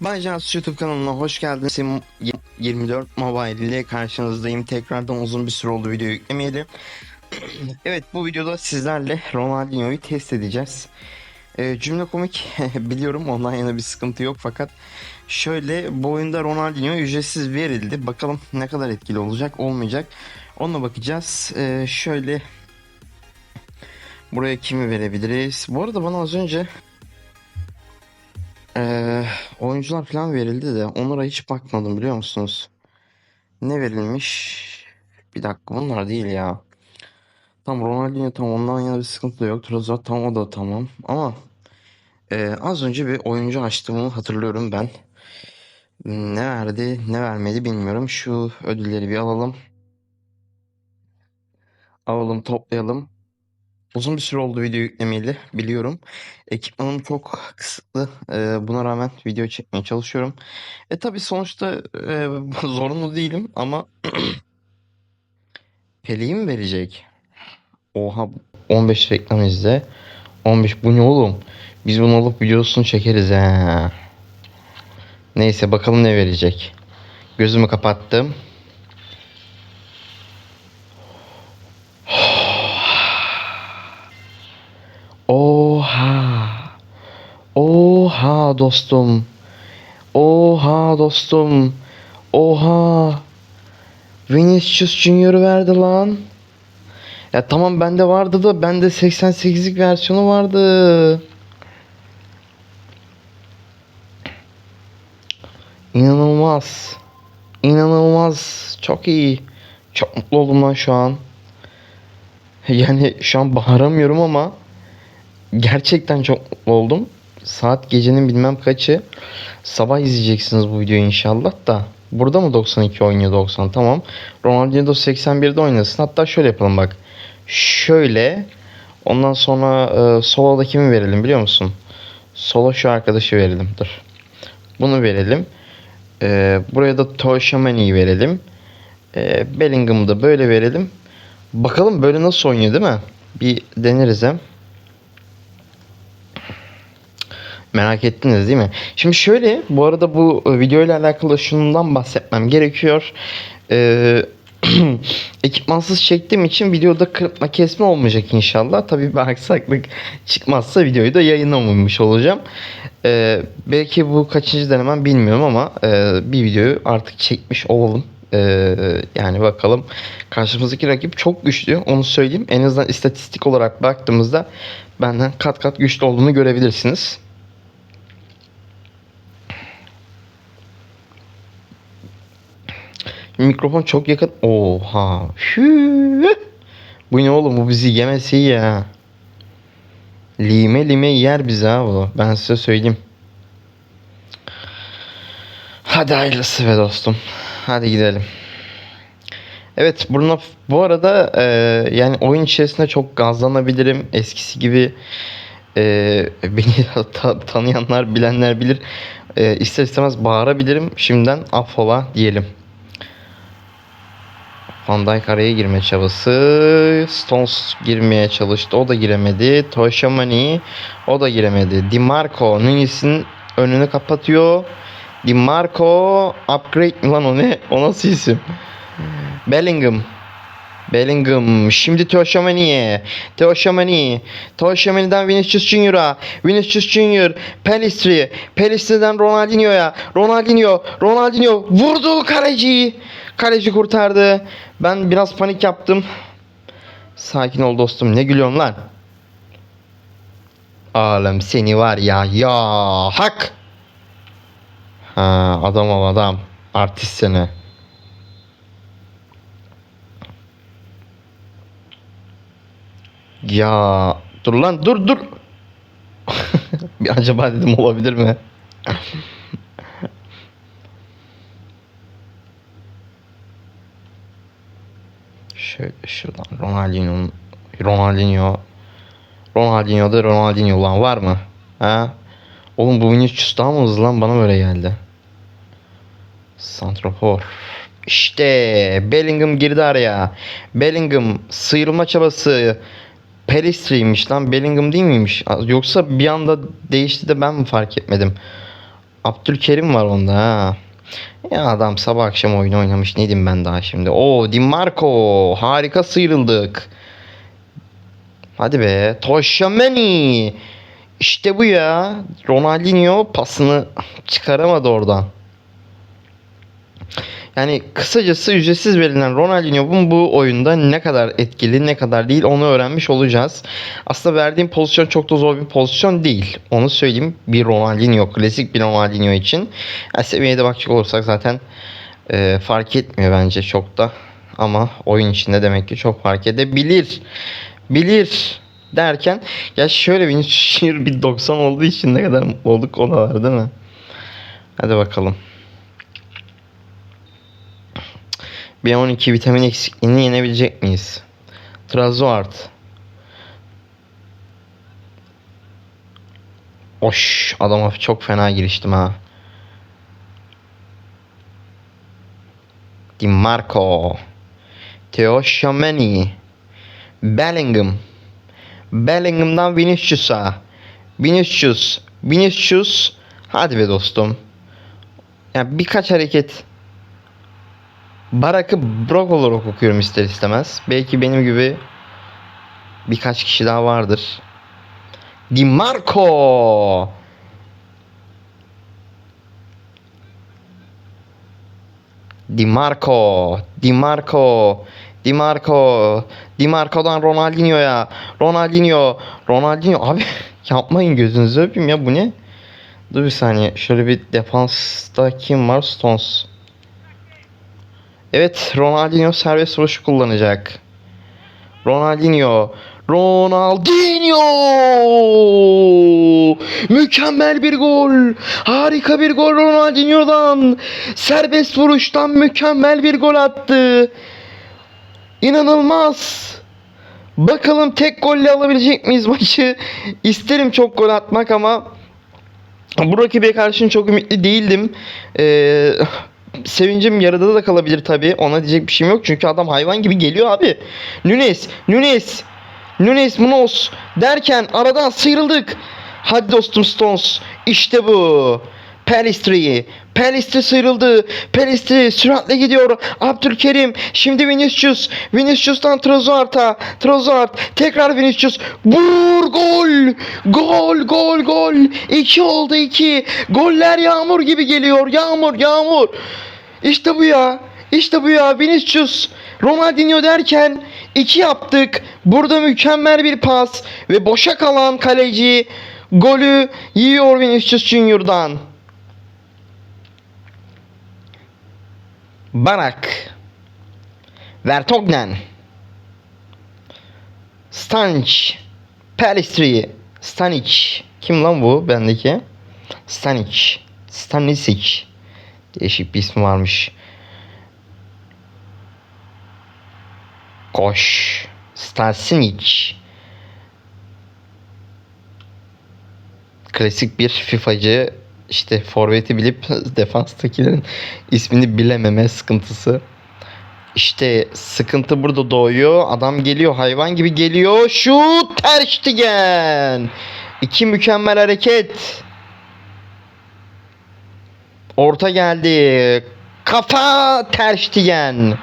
Bay Cansu YouTube kanalına hoş geldiniz. Sim 24 Mobile ile karşınızdayım. Tekrardan uzun bir süre oldu video yüklemeyeli. evet bu videoda sizlerle Ronaldinho'yu test edeceğiz. Ee, cümle komik biliyorum ondan yana bir sıkıntı yok fakat şöyle bu oyunda Ronaldinho ücretsiz verildi. Bakalım ne kadar etkili olacak olmayacak. Onunla bakacağız. Ee, şöyle buraya kimi verebiliriz? Bu arada bana az önce ee, oyuncular falan verildi de onlara hiç bakmadım biliyor musunuz? Ne verilmiş? Bir dakika bunlar değil ya. Tam Ronaldinho tam ondan yana bir sıkıntı da yok. Trossard tam o da tamam. Ama e, az önce bir oyuncu açtığımı hatırlıyorum ben. Ne verdi ne vermedi bilmiyorum. Şu ödülleri bir alalım. Alalım toplayalım. Uzun bir süre oldu video yüklemeyeli biliyorum. Ekipmanım çok kısıtlı. Ee, buna rağmen video çekmeye çalışıyorum. E tabi sonuçta e, zorunlu değilim ama Pele'yi mi verecek? Oha 15 reklam izle. 15 bu ne oğlum? Biz bunu alıp videosunu çekeriz he. Neyse bakalım ne verecek. Gözümü kapattım. Oha. Oha dostum. Oha dostum. Oha. Vinicius Junior'ı verdi lan. Ya tamam bende vardı da bende 88'lik versiyonu vardı. İnanılmaz. İnanılmaz. Çok iyi. Çok mutlu oldum lan şu an. Yani şu an bağıramıyorum ama gerçekten çok mutlu oldum. Saat gecenin bilmem kaçı. Sabah izleyeceksiniz bu videoyu inşallah da. Burada mı 92 oynuyor 90 tamam. Ronaldinho da 81'de oynasın. Hatta şöyle yapalım bak. Şöyle. Ondan sonra e, solo'da kimi verelim biliyor musun? Solo şu arkadaşı verelim. Dur. Bunu verelim. E, buraya da Toşamani'yi verelim. E, Bellingham'ı da böyle verelim. Bakalım böyle nasıl oynuyor değil mi? Bir deneriz hem. Merak ettiniz değil mi? Şimdi şöyle bu arada bu video ile alakalı şundan bahsetmem gerekiyor. Ee, ekipmansız çektiğim için videoda kırpma kesme olmayacak inşallah. Tabii bir aksaklık çıkmazsa videoyu da yayınlamamış olacağım. Ee, belki bu kaçıncı denemem bilmiyorum ama e, bir videoyu artık çekmiş olalım. Ee, yani bakalım karşımızdaki rakip çok güçlü onu söyleyeyim. En azından istatistik olarak baktığımızda benden kat kat güçlü olduğunu görebilirsiniz. Mikrofon çok yakın. Oha. Hü. Bu ne oğlum bu bizi yemesi ya. Lime lime yer bizi ha bu. Ben size söyleyeyim. Hadi hayırlısı be dostum. Hadi gidelim. Evet Bruno bu arada e, yani oyun içerisinde çok gazlanabilirim. Eskisi gibi e, beni ta- tanıyanlar bilenler bilir. E, ister istemez bağırabilirim. Şimdiden affola diyelim. Van Dijk araya girme çabası. Stones girmeye çalıştı. O da giremedi. Toşamani o da giremedi. Di Marco Nunez'in önünü kapatıyor. Di Marco upgrade mi lan o ne? O nasıl isim? Bellingham. Bellingham. Şimdi Toşamani'ye. Toşamani. Toşamani'den Vinicius Junior'a. Vinicius Junior. Pelistri. Pelistri'den Ronaldinho'ya. Ronaldinho. Ronaldinho. Vurdu kaleciyi. Kaleci kurtardı. Ben biraz panik yaptım. Sakin ol dostum. Ne gülüyorsun lan? Oğlum seni var ya. Ya hak. Ha adam ol adam. Artist seni. Ya dur lan dur dur. acaba dedim olabilir mi? Şöyle şuradan Ronaldinho Ronaldinho Ronaldinho'da Ronaldinho lan var mı? Ha? Oğlum bu Vinicius daha mı hızlı lan bana böyle geldi. Santrafor. İşte Bellingham girdi araya. Bellingham sıyrılma çabası. Pelistri'ymiş lan. Bellingham değil miymiş? Yoksa bir anda değişti de ben mi fark etmedim? Abdülkerim var onda ha. Ya adam sabah akşam oyun oynamış. Ne diyeyim ben daha şimdi. Oo Di Marco. Harika sıyrıldık. Hadi be. Toşameni. İşte bu ya. Ronaldinho pasını çıkaramadı oradan. Yani kısacası ücretsiz verilen Ronaldinho'nun bu oyunda ne kadar etkili ne kadar değil onu öğrenmiş olacağız. Aslında verdiğim pozisyon çok da zor bir pozisyon değil. Onu söyleyeyim bir Ronaldinho, klasik bir Ronaldinho için. Yani seviyede bakacak olursak zaten e, fark etmiyor bence çok da. Ama oyun içinde demek ki çok fark edebilir. Bilir derken ya şöyle bir bir 90 olduğu için ne kadar mutlu olduk o da var değil mi? Hadi bakalım. B12 vitamin eksikliğini yenebilecek miyiz? Trazoart. Oş adama çok fena giriştim ha. Di Marco. Theo Shamani. Bellingham. Bellingham'dan Vinicius'a. Vinicius. Vinicius. Hadi be dostum. Ya birkaç hareket Barak'ı Brock olarak okuyorum ister istemez. Belki benim gibi birkaç kişi daha vardır. Di Marco. Di Marco. Di Marco. Di Marco. Di Marco'dan Ronaldinho'ya. Ronaldinho. Ronaldinho. Abi yapmayın gözünüzü öpeyim ya bu ne? Dur bir saniye. Şöyle bir defansta kim var? Stones. Evet Ronaldinho serbest vuruşu kullanacak. Ronaldinho. Ronaldinho! Mükemmel bir gol. Harika bir gol Ronaldinho'dan. Serbest vuruştan mükemmel bir gol attı. İnanılmaz. Bakalım tek golle alabilecek miyiz maçı? İsterim çok gol atmak ama bu rakibe karşı çok ümitli değildim. Ee, sevincim yarıda da kalabilir tabii. Ona diyecek bir şeyim yok. Çünkü adam hayvan gibi geliyor abi. Nunes, Nunes, Nunes, Munoz derken aradan sıyrıldık. Hadi dostum Stones. İşte bu. Pelistri. Pelistri sıyrıldı. Pelistri süratle gidiyor. Abdülkerim. Şimdi Vinicius. Vinicius'tan Trossard'a. Trossard. Tekrar Vinicius. Vur gol. Gol gol gol. 2 oldu 2. Goller yağmur gibi geliyor. Yağmur yağmur. İşte bu ya. İşte bu ya. Vinicius. Ronaldinho derken 2 yaptık. Burada mükemmel bir pas. Ve boşa kalan kaleci golü yiyor Vinicius Junior'dan. Barak. Vertonghen. Stanic. Pelistri. Stanic. Kim lan bu bendeki? Stanic. Stanisic. Değişik bir ismi varmış. Koş. Stasinic. Klasik bir FIFA'cı işte forveti bilip defanstakilerin ismini bilememe sıkıntısı. İşte sıkıntı burada doğuyor. Adam geliyor hayvan gibi geliyor. Şut Ter Stegen. İki mükemmel hareket. Orta geldi. Kafa Ter Stegen.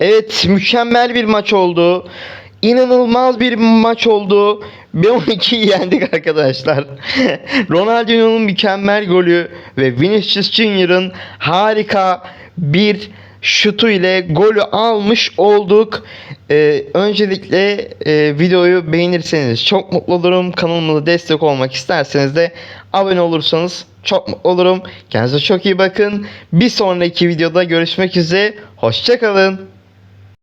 Evet mükemmel bir maç oldu. İnanılmaz bir maç oldu. B12'yi yendik arkadaşlar. Ronaldinho'nun mükemmel golü ve Vinicius Junior'ın harika bir şutu ile golü almış olduk. Ee, öncelikle e, videoyu beğenirseniz çok mutlu olurum. Kanalımıza destek olmak isterseniz de abone olursanız çok mutlu olurum. Kendinize çok iyi bakın. Bir sonraki videoda görüşmek üzere. Hoşçakalın.